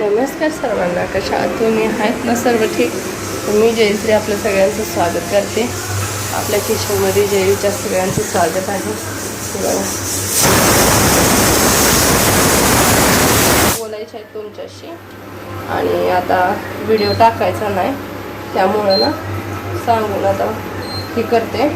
नमस्कार सर्वांना कशा तुम्ही आहेत ना सर्व ठीक? तर मी जयश्री आपल्या सगळ्यांचं स्वागत करते. आपल्या किचनमध्ये जयच्या सगळ्यांचं स्वागत आहे. बोलायचं आहे तुमच्याशी. आणि आता व्हिडिओ टाकायचा नाही. त्यामुळं ना सांगून आता हे करते.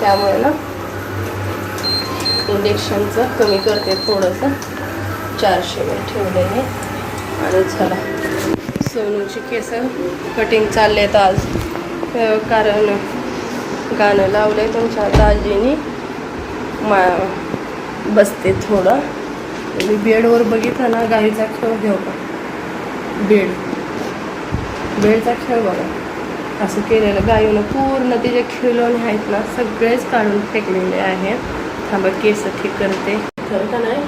त्यामुळे ना इंजेक्शनचं कमी करते थोडंसं. चारशे वर ठेवलेले. आणि चला सोनूची केस कटिंग चालले आहेत आज कारण गाणं लावलंय तुमच्या दाजीनी. मा बसते थोडं. मी बेडवर बघितलं ना गाईचा खेळ घेऊ का? बेड. बेडचा खेळ बघा. असं केलेलं. गायीनं पूर्ण ते जे खिलोणे आहेत ना सगळेच काढून फेकलेले आहेत. थांबा केस ठीक करते. खरं का नाही?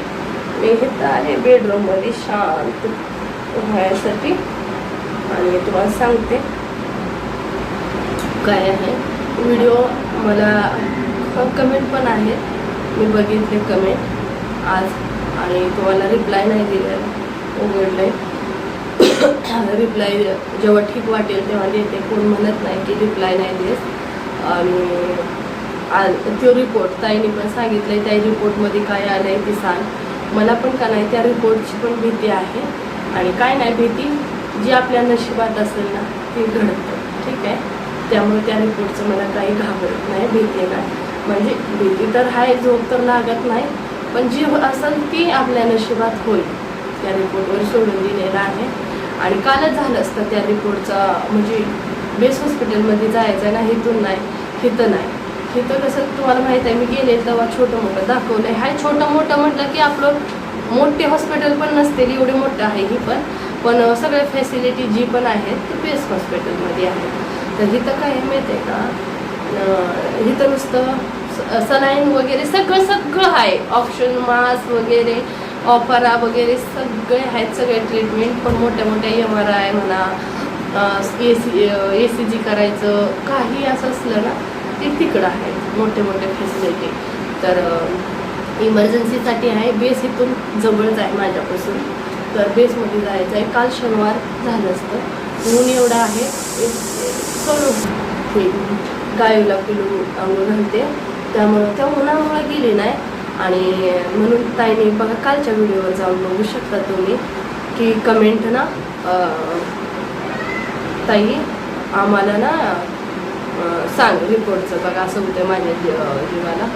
मी इथं आहे बेडरूममध्ये शांत. व्हायसाठी आणि तुम्हाला सांगते. काय आहे? व्हिडिओ मला कमेंट पण आहेत. मी बघितले कमेंट आज. आणि तुम्हाला रिप्लाय नाही दिला. उघडले रिप्लाय जेव्हा ठीक वाटेल तेव्हा देते. कोण म्हणत नाही की रिप्लाय नाही देत. आणि आ- तो रिपोर्ट ताईने पण सांगितलंय. त्या रिपोर्टमध्ये काय आलं आहे ते सांग. मला पण का नाही त्या रिपोर्टची पण भीती आहे. आणि काय नाही भीती जी आपल्या नशिबात असेल ना ती घडतं. ठीक आहे? त्यामुळे त्या रिपोर्टचं मला काही घाबरत नाही भीती काय? म्हणजे भीती तर आहे झोप तर लागत नाही पण जी असेल ती आपल्या नशिबात होईल. त्या रिपोर्टवर सोडून दिलेला आहे. आणि कालच झालं असतं त्या रिपोर्टचा म्हणजे बेस हॉस्पिटलमध्ये जायचं ना हिथून नाही इथं नाही. हिथं कसं तुम्हाला माहीत आहे मी गेले तेव्हा छोटं मोठं दाखवलं आहे छोटं मोठं म्हटलं की आपलं मोठे हॉस्पिटल पण नसतील एवढे मोठं आहे ही पण. पण सगळ्या फॅसिलिटी जी पण आहेत ते बेस हॉस्पिटलमध्ये आहेत. तर इथं काय आहे माहिती आहे का इथं नुसतं सलाईन वगैरे सगळं सगळं आहे. ऑप्शन मास्क वगैरे ऑफरा वगैरे सगळे आहेत सगळे ट्रीटमेंट पण मोठ्या मोठ्या एम आर आय म्हणा ए सी ए सी जी करायचं काही असं असलं ना ते तिकडं आहे मोठे मोठे फॅसिलिटी तर इमर्जन्सीसाठी आहे. बेस इथून जवळच आहे माझ्यापासून. तर बेसमध्ये जायचं आहे. काल शनिवार झालं असतं. ऊन एवढं आहे. करू हे गायला किलो अंघोळ घालते त्यामुळं त्या उन्हामुळे गेली नाही. आणि म्हणून ताईने बघा कालच्या व्हिडिओवर जाऊन बघू शकता तुम्ही की कमेंट ना ताई आम्हाला ना सांग रिपोर्टचं बघा. असं होतं माझ्या जीवाला.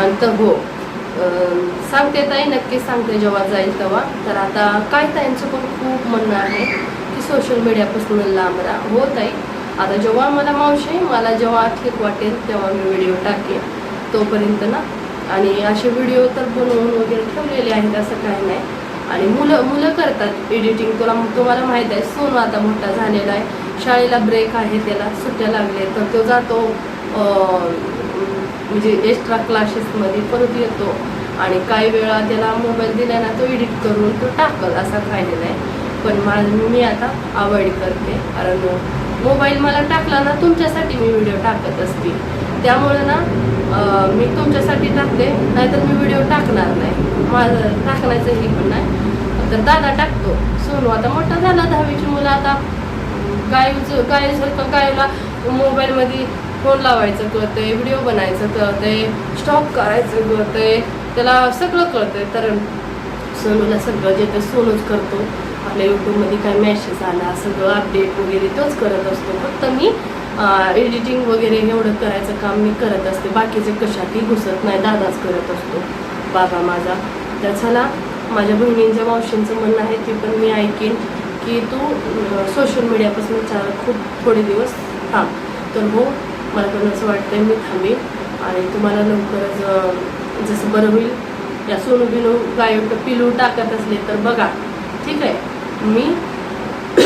आणि तर हो सांगते ताई नक्की सांगते जेव्हा जाईल तेव्हा. तर आता काय ताईंचं पण खूप म्हणणं आहे की सोशल मीडियापासून लांब राहा हो ताई आता जेव्हा मला मावशी मला जेव्हा ठीक वाटेल तेव्हा मी व्हिडिओ टाकेन तोपर्यंत ना. आणि असे व्हिडिओ तर बनवून वगैरे ठेवलेले आहेत असं काही नाही. आणि मुलं मुलं करतात एडिटिंग तुला तुम्हाला माहीत आहे सोनू आता मोठा झालेला आहे. शाळेला ब्रेक आहे त्याला सुट्ट्या लागल्या तर तो जातो म्हणजे एक्स्ट्रा क्लासेसमध्ये परत येतो आणि काही वेळा त्याला मोबाईल दिला ना तो एडिट करून तो टाकल असा काही नाही. पण माझं मी आता अवॉइड करते कारण मोबाईल मला टाकला ना तुमच्यासाठी मी व्हिडिओ टाकत असते. त्यामुळे ना मी तुमच्यासाठी टाकते नाहीतर मी व्हिडिओ टाकणार नाही. माझं टाकण्याचं हे पण नाही. तर दादा टाकतो. सोनू आता मोठा झाला दहावीची मुलं आता गायचं गायसारखं गायला मोबाईलमध्ये फोन लावायचं कळतंय व्हिडिओ बनायचं कळतंय स्टॉक करायचं कळतंय त्याला सगळं कळतंय. तर सोनूला सगळं जे ते सोनूच करतो. आपल्या यूट्यूबमध्ये काय मॅसेज आला सगळं अपडेट वगैरे तोच करत असतो. फक्त मी एडिटिंग वगैरे एवढं करायचं काम मी करत असते. बाकीचे कशातही घुसत नाही दादाच करत असतो. बाबा माझा. तर चला माझ्या बहिणींच्या मावशींचं म्हणणं आहे ते पण मी ऐकेन की तू सोशल मीडियापासून चार खूप थोडे दिवस थांब. तर हो मला पण असं वाटतं मी थांबेन आणि तुम्हाला लवकरच जसं बरं होईल या सोनू बिनू गाय पिलू टाकत असले तर बघा. ठीक आहे? मी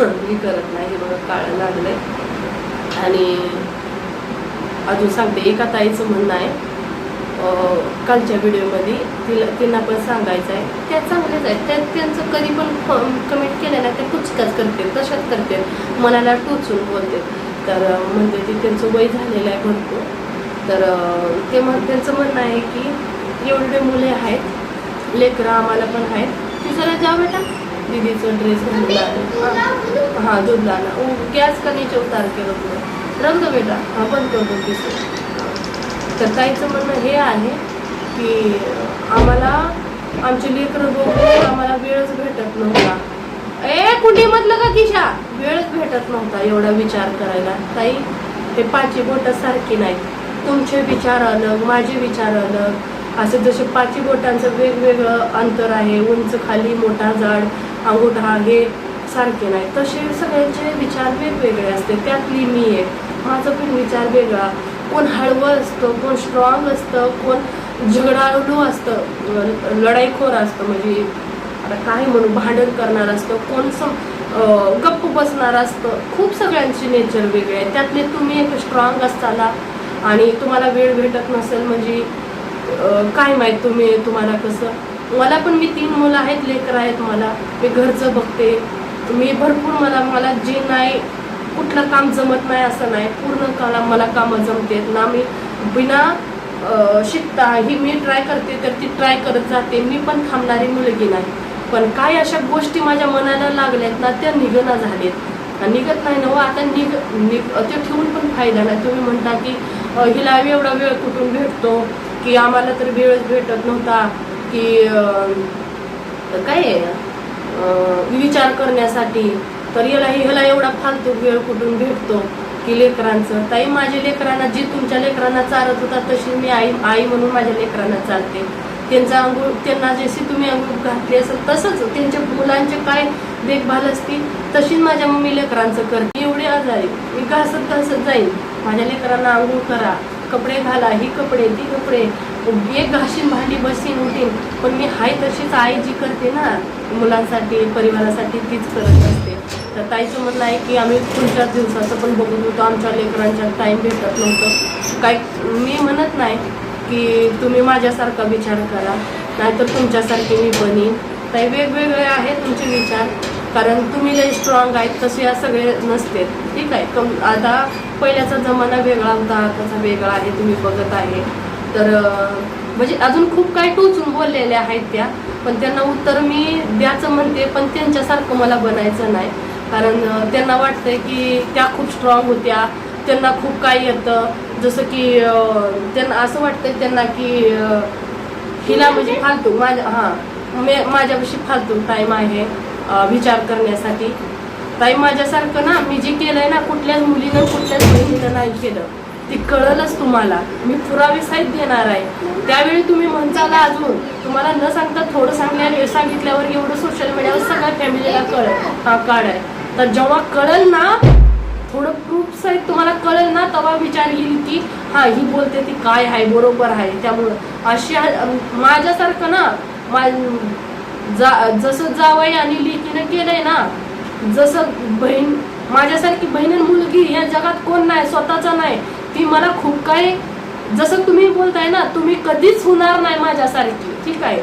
मी करत नाही हे बघा काळं लागलंय. आणि अजून सांगते एका ताईचं म्हणणं आहे कालच्या व्हिडिओमध्ये तिला त्यांना पण सांगायचं आहे त्या चांगल्याच आहेत. त्या त्यांचं कधी पण कमेंट केलं ना त्या कुचकाच करते तशाच करते मनाला टोचून बोलते तर म्हणजे म्हणते ती त्यांचं वय झालेलं आहे भरपूर. तर ते म्हण त्यांचं म्हणणं आहे की एवढे मुले आहेत लेकरं आम्हाला पण आहेत. ती जरा जा बेटा. दीदीचं ड्रेस घालून हां हाँ ना गॅस का नीचे उतार के रख बेटा हा बंद करतो दो तर ताईचं म्हणणं हे आहे की आम्हाला आमचे लेकरं बघून आम्हाला वेळच भेटत नव्हता. कुंडीमधलं का किशा वेळच भेटत नव्हता एवढा विचार करायला. ताई हे पाची बोटं सारखी नाहीत तुमचे विचार अलग माझे विचार अलग. असे जसे पाची बोटांचं वेगवेगळं अंतर आहे उंच खाली मोठा जाड अंगुठा हे सारखे नाही. तसे सगळ्यांचे विचार वेगवेगळे असते. त्यातली मी आहे माझा पण विचार वेगळा. कोण हळवं असतं कोण स्ट्रॉंग असतं कोण झगडाळू असतं लढाईखोर असतं म्हणजे आता काय म्हणू भांडण करणार असतं कोण सम गप्प बसणार असतं खूप सगळ्यांची नेचर वेगळी आहे. त्यातले तुम्ही एक स्ट्रॉंग असताना आणि तुम्हाला वेळ भेटत नसेल म्हणजे काय माहीत तुम्ही तुम्हाला कसं? मला पण मी तीन मुलं आहेत लेकरं आहेत मला. मी घरचं बघते. मी भरपूर मला मला जे नाही कुठलं काम जमत नाही असं नाही. पूर्ण काला मला कामं जमतेत ना मी बिना शिकता ही मी ट्राय करते तर ती ट्राय करत जाते. मी पण थांबणारी मुलगी नाही. पण काय अशा गोष्टी माझ्या मनाला लागल्यात ना त्या निघना झालेत निघत नाही ना हो, आता निघ निघ ते ठेवून पण फायदा नाही. तुम्ही म्हणता की हिला एवढा वेळ कुठून भेटतो? की आम्हाला तर वेळच भेटत नव्हता. की काय आहे, विचार करण्यासाठी. तर याला ह्याला एवढा फालतू वेळ कुठून भेटतो? की लेकरांचं? ताई माझ्या लेकरांना जी तुमच्या लेकरांना चालत होता तशी मी आई आई म्हणून माझ्या लेकरांना चालते. त्यांचा अंघोळ त्यांना जशी तुम्ही अंघोळ घातली असेल तसंच त्यांच्या मुलांचे काय देखभाल असतील तशीच माझ्या मम्मी लेकरांचं करते एवढी आजारी मी घासत घासत जाईन. माझ्या लेकरांना आंघोळ करा कपडे घाला ही कपडे ती कपडे. एक घाशीन भांडी बसीन उठीन पण मी हाय तशीच आई जी करते ना मुलांसाठी परिवारासाठी तीच करत असते. तर ताईचं म्हणणं आहे की आम्ही पुढच्या दिवसाचं पण बघत होतो आमच्या लेकरांच्या टाईम भेटत नव्हतं. काय मी म्हणत नाही की तुम्ही माझ्यासारखा विचार करा. नाहीतर तुमच्यासारखी मी बनीन. ताई वेगवेगळे आहेत तुमचे विचार. कारण तुम्ही जे स्ट्रॉंग आहेत तसे या सगळे नसते. ठीक आहे कम आता पहिल्याचा जमाना वेगळा होता आताचा वेगळा आहे तुम्ही बघत आहे. तर म्हणजे अजून खूप काही टोचून बोललेल्या आहेत त्या पण त्यांना उत्तर मी द्यायचं म्हणते पण त्यांच्यासारखं मला बनायचं नाही. कारण त्यांना वाटतंय की त्या खूप स्ट्रॉंग होत्या त्यांना खूप काही येतं. जसं की त्यांना असं वाटतंय त्यांना की हिला म्हणजे फालतू माझ्या हां मे माझ्यापाशी फालतू टाईम आहे विचार करण्यासाठी. ताई माझ्यासारखं ना मी जे केलंय ना कुठल्याच मुलीनं कुठल्याच बहिणीनं नाही केलं. ती कळलंच तुम्हाला. मी पुरावे सहित देणार आहे. त्यावेळी तुम्ही म्हणताला अजून तुम्हाला न सांगता थोडं सांगल्या सांगितल्यावर एवढं सोशल मीडियावर सगळ्या फॅमिलीला कळ हा काढ आहे तर जेव्हा कळेल ना थोडं प्रूफ सहित तुम्हाला कळेल ना तेव्हा विचार येईल की हा ही बोलते ती काय आहे? बरोबर आहे. त्यामुळं अशी माझ्यासारखं ना मा जा जसं जावई आणि लिखीनं केलंय ना जसं बहीण माझ्यासारखी बहीण आणि मुलगी या जगात कोण नाही स्वतःचा नाही. ती मला खूप काही जसं तुम्ही बोलताय ना तुम्ही कधीच होणार नाही माझ्यासारखी ठीक आहे?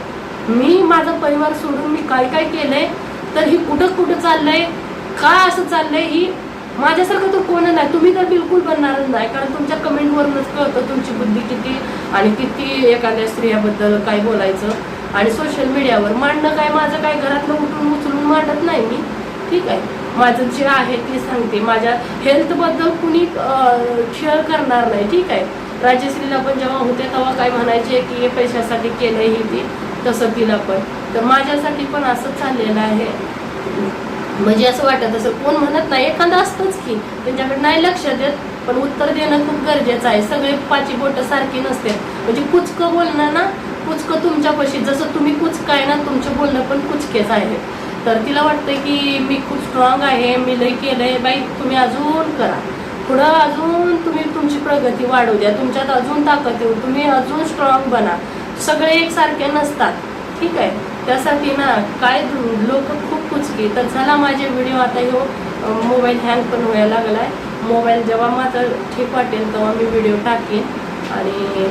मी माझा परिवार सोडून मी काय काय केलंय? तर ही कुठं कुठं चाललंय? काय असं चाललंय? ही माझ्यासारखं तर कोण नाही. तुम्ही तर बिलकुल बनणारच नाही. कारण तुमच्या कमेंटवरूनच कळतं तुमची बुद्धी किती आणि किती एखाद्या स्त्रियाबद्दल काय बोलायचं. आणि सोशल मीडियावर मांडणं काय? माझं काय? घरातलं उठून उचलून मांडत नाही मी. ठीक आहे. माझं जे आहे ते सांगते. माझ्या हेल्थबद्दल कुणी शेअर करणार नाही. ठीक आहे. राजश्रीला पण जेव्हा होते तेव्हा काय म्हणायचे की हे पैशासाठी केलं ही ती. तसं तिला पण. तर माझ्यासाठी पण असंच चाललेलं आहे. म्हणजे असं वाटत असं कोण म्हणत नाही एखादं असतंच की. त्यांच्याकडे नाही लक्ष देत पण उत्तर देणं खूप गरजेचं आहे. सगळे पाची बोटं सारखी नसते. म्हणजे कुचकं बोलणं ना कुचकं तुमच्यापाशी जसं तुम्ही कुचकं आहे ना तुमचं बोलणं पण कुचकेच आहे. तर तिला वाटतं की मी खूप स्ट्रॉंग आहे मी लय केलंय. बाई तुम्ही अजून करा. पुढं अजून तुम्ही तुमची प्रगती वाढवू द्या. तुमच्यात अजून ताकद येऊ. तुम्ही अजून स्ट्रॉंग बना. सगळे एकसारखे नसतात. ठीक आहे? त्यासाठी ना काय लोक खूप कुचकी. तर झाला माझे व्हिडिओ आता हो मोबाईल हँग पण व्हायला लागला आहे मोबाईल जेव्हा माझं ठीक वाटेल तेव्हा मी व्हिडिओ टाकेन. आणि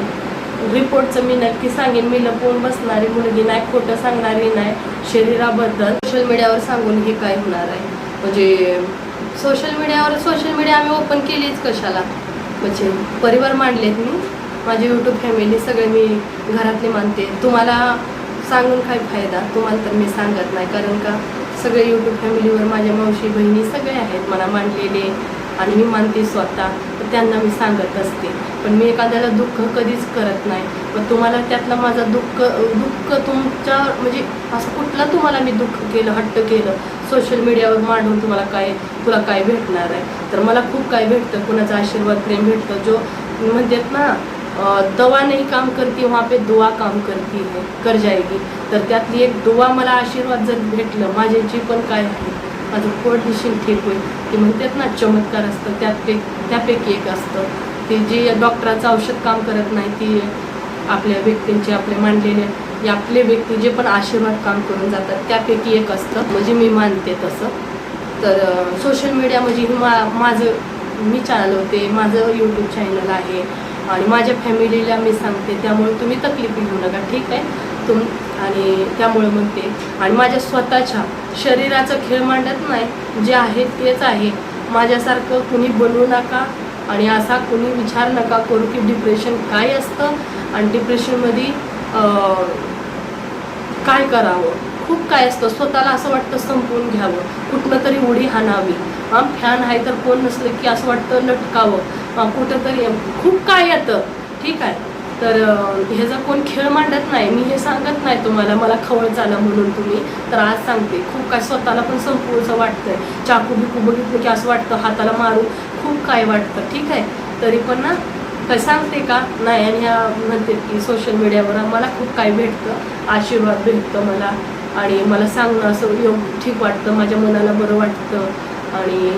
रिपोर्टचं मी नक्की सांगेन. मी लपवून बसणारी मुलगी नाही खोटं सांगणारी नाही शरीराबद्दल. सोशल मीडियावर सांगून हे काय होणार आहे? म्हणजे सोशल मीडियावर सोशल मीडिया आम्ही ओपन केलीच कशाला? म्हणजे परिवार मांडलेत मी. माझी यूट्यूब फॅमिली सगळे मी घरातली मानते. तुम्हाला सांगून काय फायदा? तुम्हाला तर मी सांगत नाही कारण का सगळे यूट्यूब फॅमिलीवर माझ्या मावशी बहिणी सगळे आहेत मला मांडलेले आणि मी मानते स्वतः तर त्यांना मी सांगत असते. पण मी एखाद्याला दुःख कधीच करत नाही. पण तुम्हाला त्यातला माझा दुःख दुःख तुमच्या म्हणजे असं कुठला तुम्हाला मी दुःख केलं हट्ट केलं? सोशल मीडियावर मांडून तुम्हाला काय तुला काय भेटणार आहे? तर मला खूप काय भेटतं कुणाचा आशीर्वाद प्रेम भेटतं जो म्हणतात ना दवा नाही काम करती वहाँ पे दुआ काम करती है कर जाएगी. तर त्यातली एक दुआ मला आशीर्वाद जर भेटलं माझ्याची पण काय आहे? माझं पोट दिशील ठीक होईल. ते म्हणतात ना चमत्कार असतं त्यात त्यापैकी एक असतं. ते जे डॉक्टराचं औषध काम करत नाही ती आपल्या व्यक्तींचे आपले मांडलेले आपले व्यक्ती जे पण आशीर्वाद काम करून जातात त्यापैकी एक असतं. म्हणजे मी मानते तसं. तर सोशल मीडिया म्हणजे ही मा माझं मी चालवते माझं यूट्यूब चॅनल आहे. आणि माझ्या फॅमिलीला मी सांगते त्यामुळे तुम्ही तकलीफ घेऊ नका ठीक आहे? तुम आणि त्यामुळे म्हणते आणि माझ्या स्वतःच्या शरीराचा खेळ मांडत नाही जे आहे तेच आहे. माझ्यासारखं कुणी बनवू नका आणि असा कुणी विचार नका करू की डिप्रेशन काय असतं आणि डिप्रेशनमध्ये काय करावं. खूप काय असतं स्वतःला असं वाटतं संपवून घ्यावं कुठनं तरी उडी हाणावी. हा फॅन आहे तर कोण नसलं की असं वाटतं लटकावं. कुठं तरी खूप काय येतं. ठीक आहे. तर ह्याचा कोण खेळ मांडत नाही मी हे सांगत नाही तुम्हाला मला खवळ झालं म्हणून तुम्ही तर आज सांगते. खूप काय स्वतःला पण संपूचं वाटतंय. चाकू बिकू बघितलं की असं वाटतं हाताला मारू खूप काय वाटतं. ठीक आहे. तरी पण ना काय सांगते का? नाही आणि ह्या म्हणते की सोशल मीडियावर मला खूप काय भेटतं आशीर्वाद भेटतं मला. आणि मला सांगणं असं योग ठीक वाटतं माझ्या मनाला बरं वाटतं. आणि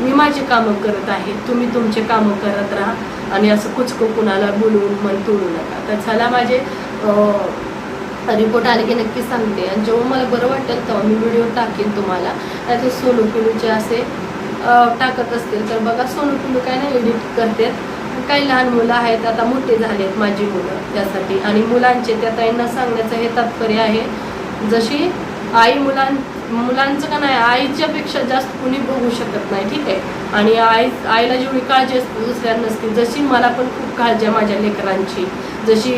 मी माझी कामं करत आहे तुम्ही तुमचे कामं करत राहा. आणि असं कुचकं कुणाला बोलवून मन तोडू नका. तर चला माझे रिपोर्ट आले की नक्की सांगते. आणि जेव्हा मला बरं वाटेल तेव्हा मी व्हिडिओ टाकेन तुम्हाला. नाही सोनू पिलूचे असे टाकत असतील. तर बघा सोनू पिलू काय नाही एडिट करतात. काही लहान मुलं आहेत आता मोठे झालेत माझी मुलं त्यासाठी. आणि मुलांचे त्या ताईंना सांगण्याचं हे तात्पर्य आहे जशी आई मुलां मुलांचं का नाही आईच्या पेक्षा जास्त कुणी बघू शकत नाही ठीक आहे? आणि आई आईला जेवढी काळजी असते दुसऱ्यांना नसते. जशी मला पण खूप काळजी आहे माझ्या लेकरांची. जशी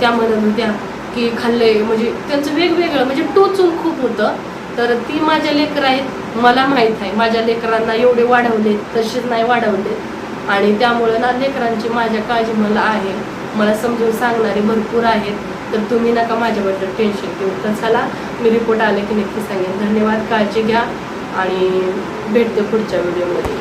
त्या म्हणत होत्या की खाल्ले म्हणजे त्यांचं वेगवेगळं म्हणजे टोचून खूप होतं. तर ती माझ्या लेकर आहेत मला माहीत आहे. माझ्या लेकरांना एवढे वाढवले तसेच नाही वाढवले. आणि त्यामुळं ना लेकरांची माझ्या काळजी मला आहे. मला समजून सांगणारे भरपूर आहेत. तर तुम्ही नका माझ्याबद्दल टेन्शन घेऊ. तर चला मी रिपोर्ट आले की नक्की सांगेन. धन्यवाद. काळजी घ्या आणि भेटते पुढच्या व्हिडिओमध्ये